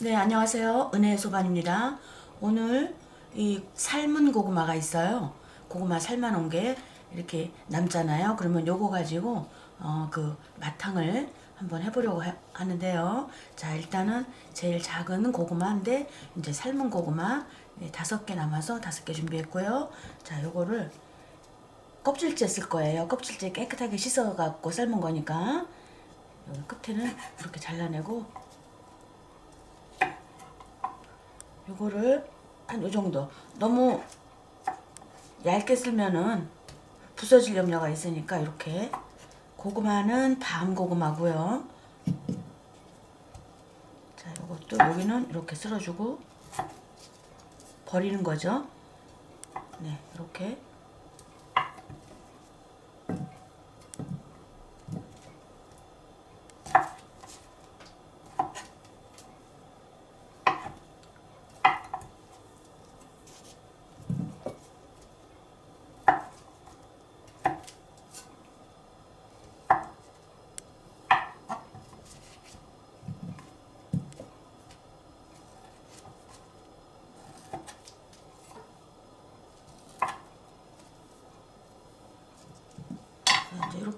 네, 안녕하세요. 은혜의 소반입니다. 오늘 이 삶은 고구마가 있어요. 고구마 삶아 놓은 게 이렇게 남잖아요. 그러면 요거 가지고 어, 그 마탕을 한번 해보려고 하, 하는데요. 자, 일단은 제일 작은 고구마인데 이제 삶은 고구마 네, 다섯 개 남아서 다섯 개 준비했고요. 자, 요거를 껍질째 쓸 거예요. 껍질째 깨끗하게 씻어갖고 삶은 거니까 여기 끝에는 이렇게 잘라내고 요거를 한 요 정도. 너무 얇게 쓸면은 부서질 염려가 있으니까 이렇게 고구마는 밤 고구마고요. 자 요것도 여기는 이렇게 쓸어주고 버리는 거죠. 네 이렇게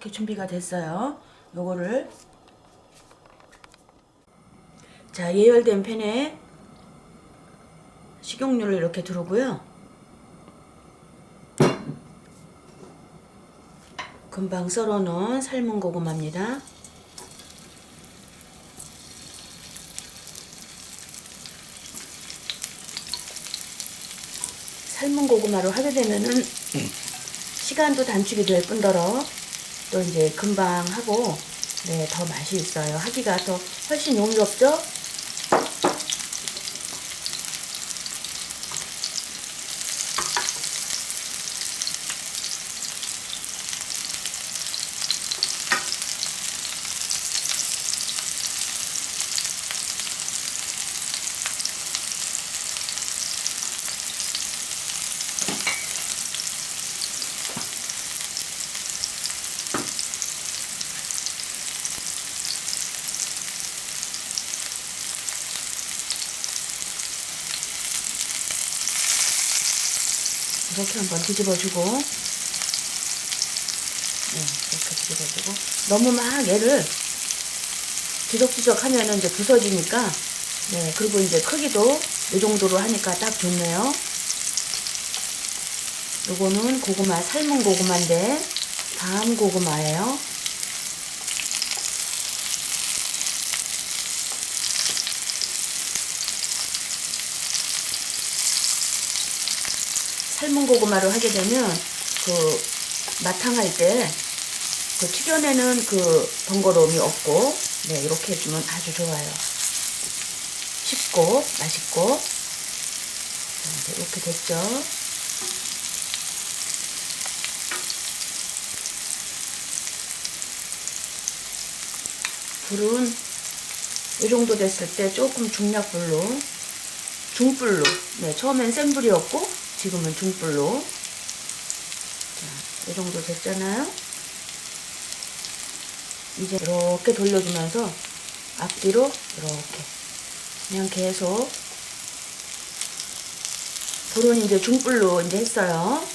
이렇게 준비가 됐어요. 요거를 자 예열된 팬에 식용유를 이렇게 두르고요. 금방 썰어놓은 삶은 고구마입니다. 삶은 고구마로 하게 되면은 시간도 단축이 될 뿐더러 또 이제 금방 하고 네, 더 맛이 있어요. 하기가 더 훨씬 용이롭죠? 이렇게 한번 뒤집어주고 네, 이렇게 뒤집어주고 너무 막 얘를 뒤적뒤적 하면은 이제 부서지니까 네, 그리고 이제 크기도 이 정도로 하니까 딱 좋네요. 요거는 고구마, 삶은 고구마인데 밤 고구마예요. 삶은 고구마로 하게 되면 그 마탕할 때 그 튀겨내는 그 번거로움이 없고 네 이렇게 해주면 아주 좋아요. 쉽고 맛있고 자, 이렇게 됐죠. 불은 이 정도 됐을 때 조금 중약불로 중불로 네 처음엔 센 불이었고 지금은 중불로. 자, 이 정도 됐잖아요. 이제 이렇게 돌려주면서 앞뒤로 이렇게. 그냥 계속. 불은 이제 중불로 이제 했어요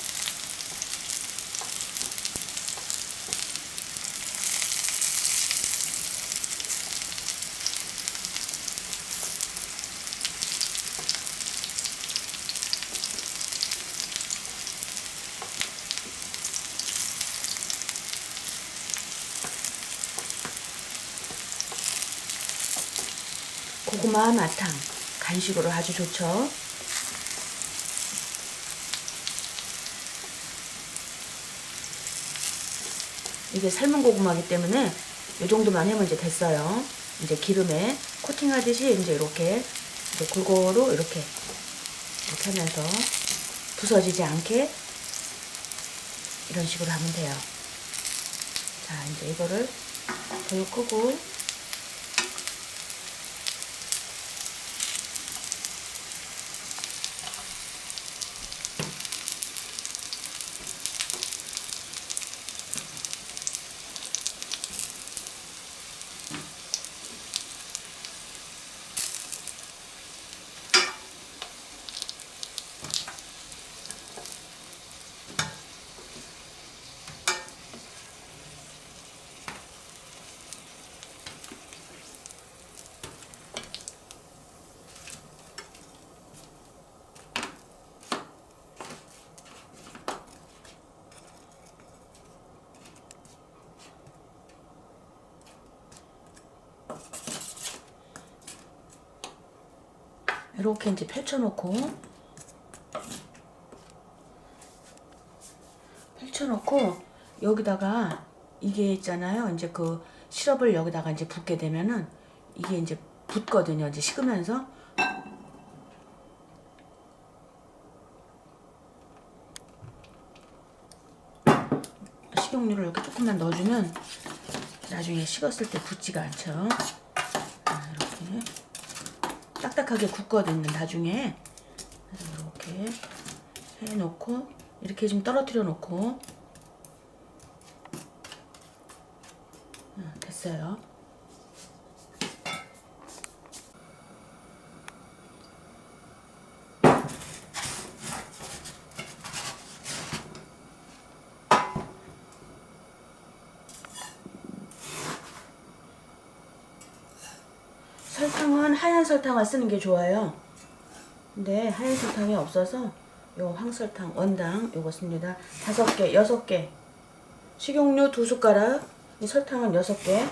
고구마 마탕 간식으로 아주 좋죠. 이게 삶은 고구마기 때문에 이 정도만 하면 이제 됐어요. 이제 기름에 코팅하듯이 이제 이렇게 이제 골고루 이렇게 이렇게 하면서 부서지지 않게 이런 식으로 하면 돼요. 자, 이제 이거를 불 끄고 이렇게 이제 펼쳐놓고 펼쳐놓고 여기다가 이게 있잖아요. 이제 그 시럽을 여기다가 이제 붓게 되면은 이게 이제 붙거든요. 이제 식으면서 식용유를 이렇게 조금만 넣어주면 나중에 식었을 때 붙지가 않죠. 아, 이렇게 딱딱하게 굳거든요. 나중에 그래서 이렇게 해놓고 이렇게 좀 떨어뜨려 놓고 아, 됐어요. 설탕은 하얀 설탕을 쓰는 게 좋아요. 근데 하얀 설탕이 없어서 요 황설탕 원당 요거 씁니다. 다섯 개, 여섯 개. 식용유 두 숟가락, 이 설탕은 여섯 개.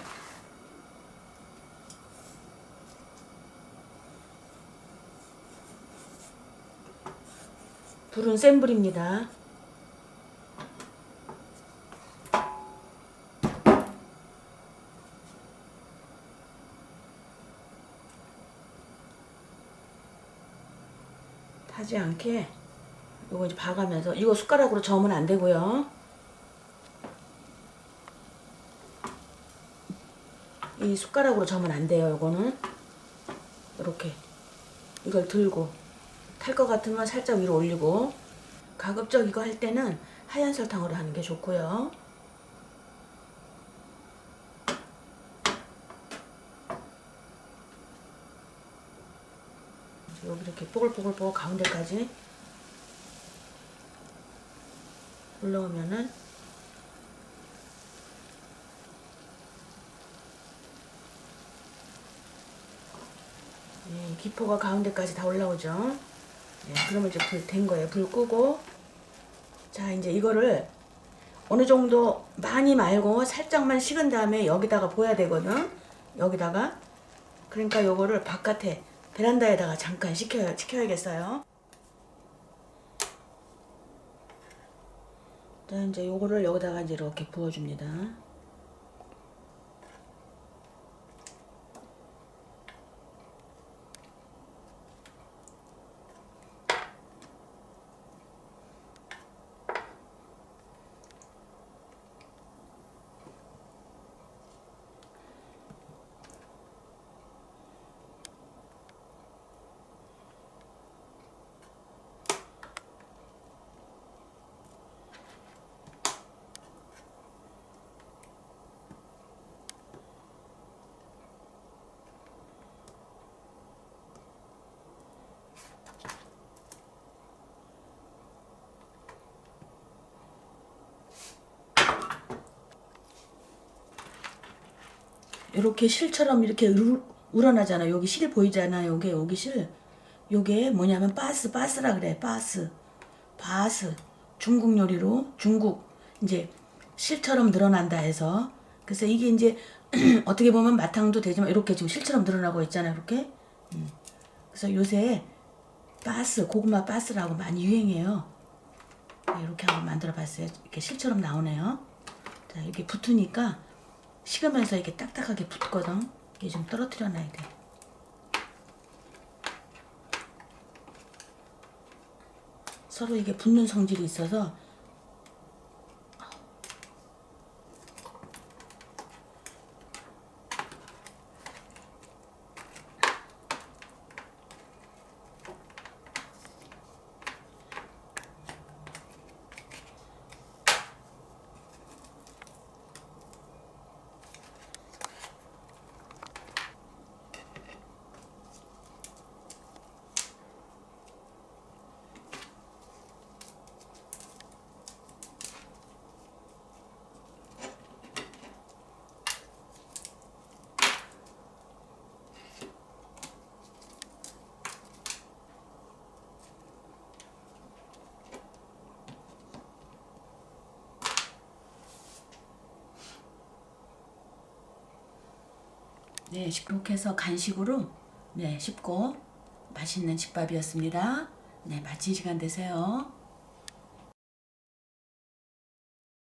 불은 센 불입니다. 타지 않게 요거 이제 봐가면서 이거 숟가락으로 저으면 안 되고요. 이 숟가락으로 저으면 안 돼요. 요거는 이렇게 이걸 들고 탈 것 같으면 살짝 위로 올리고 가급적 이거 할 때는 하얀 설탕으로 하는 게 좋고요. 여기 이렇게 뽀글뽀글뽀글 가운데까지 올라오면은 예, 기포가 가운데까지 다 올라오죠. 예, 그러면 이제 불 된 거예요. 불 끄고 자 이제 이거를 어느 정도 많이 말고 살짝만 식은 다음에 여기다가 보야 되거든. 여기다가 그러니까 요거를 바깥에 베란다에다가 잠깐 식혀야 식혀야겠어요. 자 이제 요거를 여기다가 이제 이렇게 부어줍니다. 이렇게 실처럼 이렇게 우, 우러나잖아. 여기 실 보이잖아. 요게 여기 실. 요게 뭐냐면 바스 바스라 그래. 바스. 바스. 중국 요리로 중국 이제 실처럼 늘어난다 해서 그래서 이게 이제 어떻게 보면 마탕도 되지만 이렇게 지금 실처럼 늘어나고 있잖아요. 이렇게. 음. 그래서 요새 바스 고구마 바스라고 많이 유행해요. 네, 이렇게 한번 만들어 봤어요. 이렇게 실처럼 나오네요. 자, 이렇게 붙으니까 식으면서 이게 딱딱하게 붙거든. 이게 좀 떨어뜨려 놔야 돼. 서로 이게 붙는 성질이 있어서 네, 이렇게 해서 간식으로 네, 씹고 맛있는 집밥이었습니다. 네, 마친 시간 되세요.